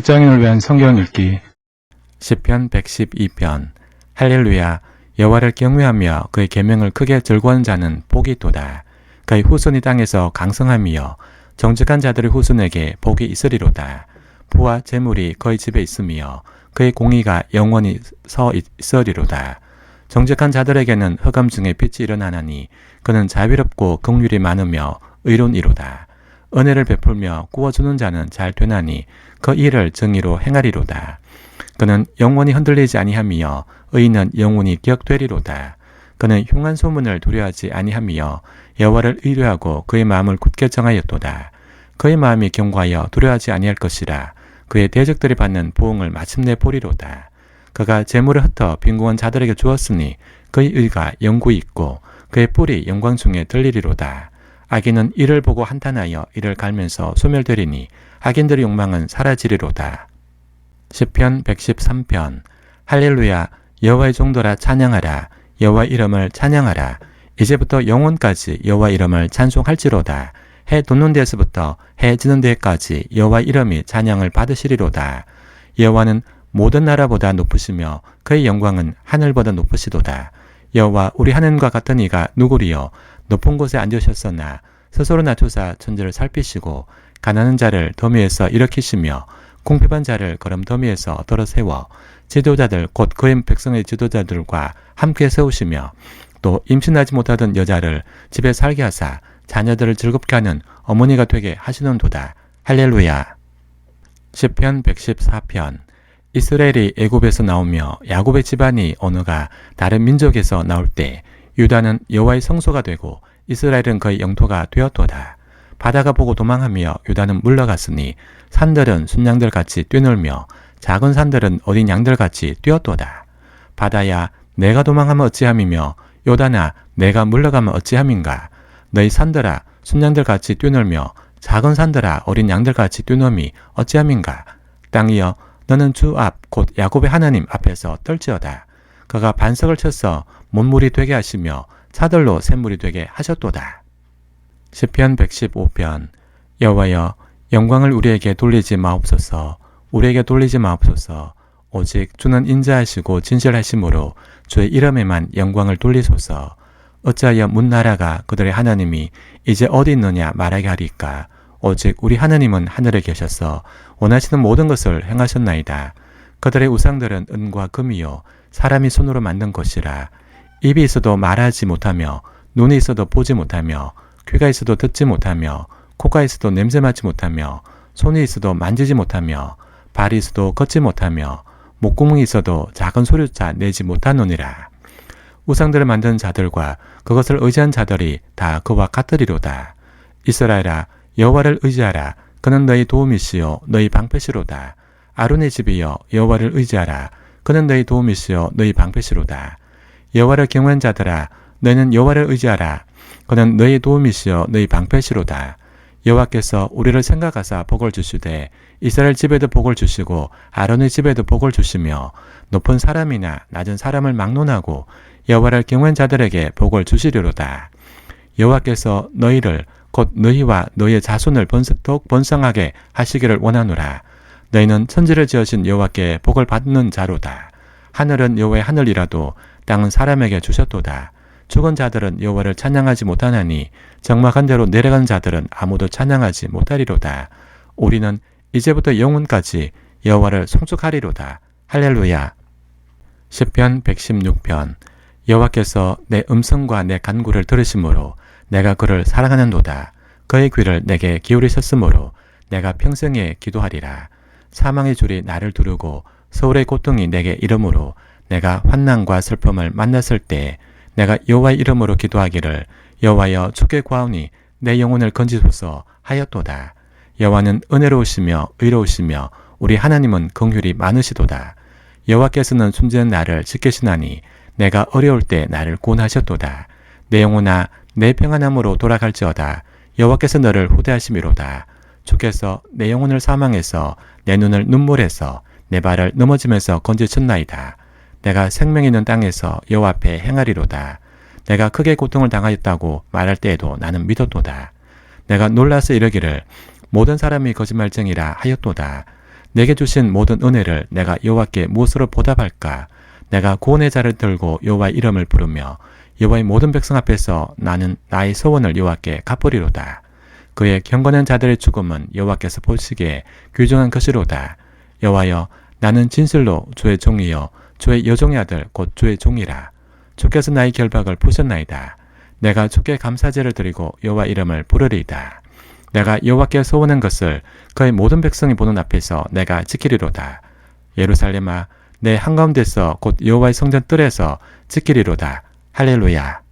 직장인을 위한 성경 읽기. 시편 112편. 할렐루야. 여호와를 경외하며 그의 계명을 크게 즐거워하는 자는 복이 있도다. 그의 후손이 땅에서 강성하며 정직한 자들의 후손에게 복이 있으리로다. 부와 재물이 그의 집에 있으며 그의 공의가 영원히 서 있으리로다. 정직한 자들에게는 흑암 중에 빛이 일어나나니 그는 자비롭고 긍휼이 많으며 의로운이로다 은혜를 베풀며 구워주는 자는 잘 되나니 그 일을 정의로 행하리로다. 그는 영원히 흔들리지 아니하며 의인은 영원히 기억되리로다. 그는 흉한 소문을 두려워하지 아니하며 여호와를 의뢰하고 그의 마음을 굳게 정하였도다. 그의 마음이 경과하여 두려워하지 아니할 것이라. 그의 대적들이 받는 보응을 마침내 보리로다. 그가 재물을 흩어 빈궁한 자들에게 주었으니 그의 의가 영구히 있고 그의 뿔이 영광 중에 들리리로다. 악인은 이를 보고 한탄하여 이를 갈면서 소멸되리니 악인들의 욕망은 사라지리로다. 시편 113편. 할렐루야 여호와의 종도라 찬양하라 여호와 이름을 찬양하라. 이제부터 영원까지 여호와 이름을 찬송할지로다. 해 돋는 데서부터 해 지는 데까지 여호와 이름이 찬양을 받으시리로다. 여호와는 모든 나라보다 높으시며 그의 영광은 하늘보다 높으시도다. 여호와 우리 하나님과 같은 이가 누구리요 높은 곳에 앉으셨으나 스스로 낮춰사 천지를 살피시고 가난한 자를 더미에서 일으키시며 궁핍한 자를 걸음 더미에서 들어 세워 지도자들 곧 그의 백성의 지도자들과 함께 세우시며 또 임신하지 못하던 여자를 집에 살게 하사 자녀들을 즐겁게 하는 어머니가 되게 하시는도다. 할렐루야. 시편 114편 이스라엘이 애굽에서 나오며 야곱의 집안이 어느가 다른 민족에서 나올 때 유다는 여호와의 성소가 되고 이스라엘은 그의 영토가 되었도다. 바다가 보고 도망하며 유다는 물러갔으니 산들은 순양들 같이 뛰놀며 작은 산들은 어린 양들 같이 뛰었도다. 바다야 내가 도망하면 어찌함이며 요다나 내가 물러가면 어찌함인가 너희 산들아 순양들 같이 뛰놀며 작은 산들아 어린 양들 같이 뛰놀미 어찌함인가 땅이여 너는 주 앞 곧 야곱의 하나님 앞에서 떨지어다 그가 반석을 쳐서 못물이 되게 하시며 차들로 샘물이 되게 하셨도다. 시편 115편 여호와여 영광을 우리에게 돌리지 마옵소서. 우리에게 돌리지 마옵소서. 오직 주는 인자하시고 진실하심으로 주의 이름에만 영광을 돌리소서. 어찌하여 문나라가 그들의 하나님이 이제 어디 있느냐 말하게 하리까? 오직 우리 하나님은 하늘에 계셔서 원하시는 모든 것을 행하셨나이다. 그들의 우상들은 은과 금이요 사람이 손으로 만든 것이라 입이 있어도 말하지 못하며 눈이 있어도 보지 못하며 귀가 있어도 듣지 못하며 코가 있어도 냄새 맡지 못하며 손이 있어도 만지지 못하며 발이 있어도 걷지 못하며 목구멍이 있어도 작은 소리조차 내지 못하노니라. 우상들을 만든 자들과 그것을 의지한 자들이 다 그와 같으리로다. 이스라엘아 여호와를 의지하라. 그는 너희 도움이시요 너희 방패시로다. 아론의 집이여 여호와를 의지하라. 그는 너희 도움이 시요 너희 방패시로다. 여호와를 경외한 자들아 너희는 여호와를 의지하라. 그는 너희 도움이시여 너희 방패시로다. 여호와께서 우리를 생각하사 복을 주시되 이스라엘 집에도 복을 주시고 아론의 집에도 복을 주시며 높은 사람이나 낮은 사람을 막론하고 여호와를 경외한 자들에게 복을 주시리로다. 여호와께서 너희를 곧 너희와 너희의 자손을 번성독 번성하게 하시기를 원하노라. 너희는 천지를 지으신 여호와께 복을 받는 자로다. 하늘은 여호와의 하늘이라도 땅은 사람에게 주셨도다. 죽은 자들은 여호와를 찬양하지 못하나니 정막한 대로 내려간 자들은 아무도 찬양하지 못하리로다. 우리는 이제부터 영원까지 여호와를 송축하리로다. 할렐루야. 시편 116편 여호와께서 내 음성과 내 간구를 들으심으로 내가 그를 사랑하는도다. 그의 귀를 내게 기울이셨으므로 내가 평생에 기도하리라. 사망의 줄이 나를 두르고 서울의 고통이 내게 이름으로 내가 환난과 슬픔을 만났을 때 내가 여호와의 이름으로 기도하기를 여호와여 주께 구하오니 내 영혼을 건지소서 하였도다. 여호와는 은혜로우시며 의로우시며 우리 하나님은 긍휼이 많으시도다. 여호와께서는 숨지는 나를 지키시나니 내가 어려울 때 나를 구원하셨도다. 내 영혼아 내 평안함으로 돌아갈지어다. 여호와께서 너를 후대하심이로다. 주께서 내 영혼을 사망해서 내 눈을 눈물에서 내 발을 넘어지면서 건지쳤나이다. 내가 생명 있는 땅에서 여호와 앞에 행하리로다. 내가 크게 고통을 당하였다고 말할 때에도 나는 믿었도다. 내가 놀라서 이르기를 모든 사람이 거짓말쟁이라 하였도다. 내게 주신 모든 은혜를 내가 여호와께 무엇으로 보답할까? 내가 구원의 자를 들고 여호와의 이름을 부르며 여호와의 모든 백성 앞에서 나는 나의 소원을 여호와께 갚으리로다. 그의 경건한 자들의 죽음은 여호와께서 보시기에 귀중한 것이로다. 여호와여 나는 진실로 주의 종이요 주의 여종의 아들 곧 주의 종이라. 주께서 나의 결박을 푸셨나이다. 내가 주께 감사제를 드리고 여호와 이름을 부르리이다. 내가 여호와께 소원한 것을 그의 모든 백성이 보는 앞에서 내가 지키리로다. 예루살렘아 내 한가운데서 곧 여호와의 성전 뜰에서 지키리로다. 할렐루야.